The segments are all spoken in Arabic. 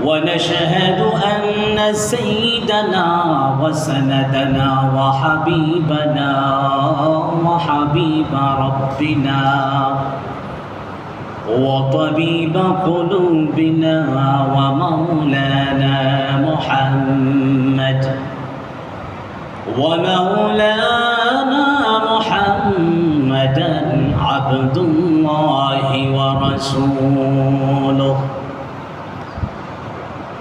ونشهد أن سيدنا وسندنا وحبيبنا وحبيب ربنا وطبيب قلوبنا ومولانا محمد ومولانا محمدا عبد الله ورسوله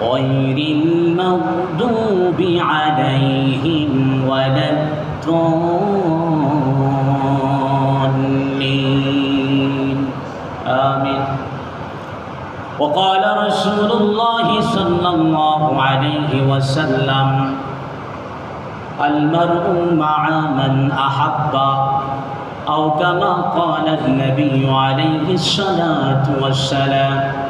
غير المغضوب عليهم ولا الضالين. آمين. وقال رسول الله صلى الله عليه وسلم المرء مع من أحب أو كما قال النبي عليه الصلاة والسلام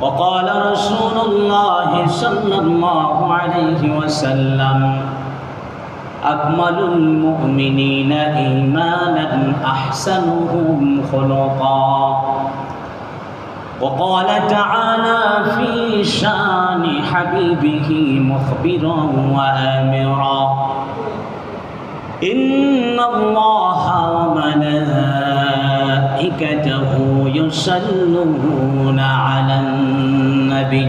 وقال رسول الله صلى الله عليه وسلم أكمل المؤمنين إيمانا أحسنهم خلقا. وقال تعالى في شان حبيبه مخبرا وآمرا إن الله وملائكته يصلون النبي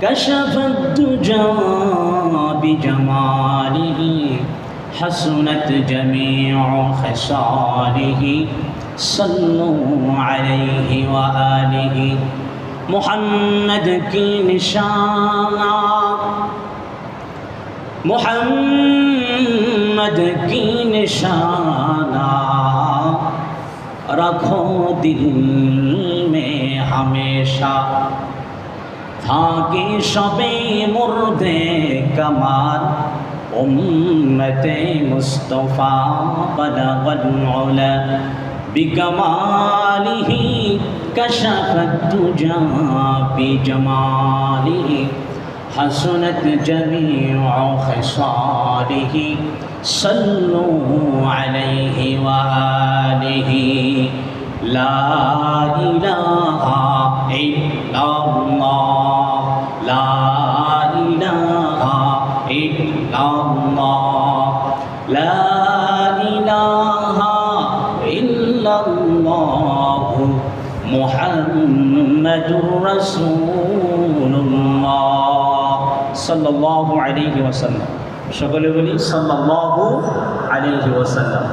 كشف الدجى بجماله حسنت جميع خصاله. صلوا عليه وآله. محمد کی نشانہ محمد کی نشانہ رکھو دل میں ہمیشہ کہ شب مرد کمال امت مصطفیٰ بلغ العلا بكماله كشف الدجى بجماله حسنت جميع خصاله صلوا عليه وآله لا إله إلا الله محمد رسول الله صلى الله عليه وسلم সকলে বলি সাল্লাল্লাহু আলাইহি ওয়াসাল্লাম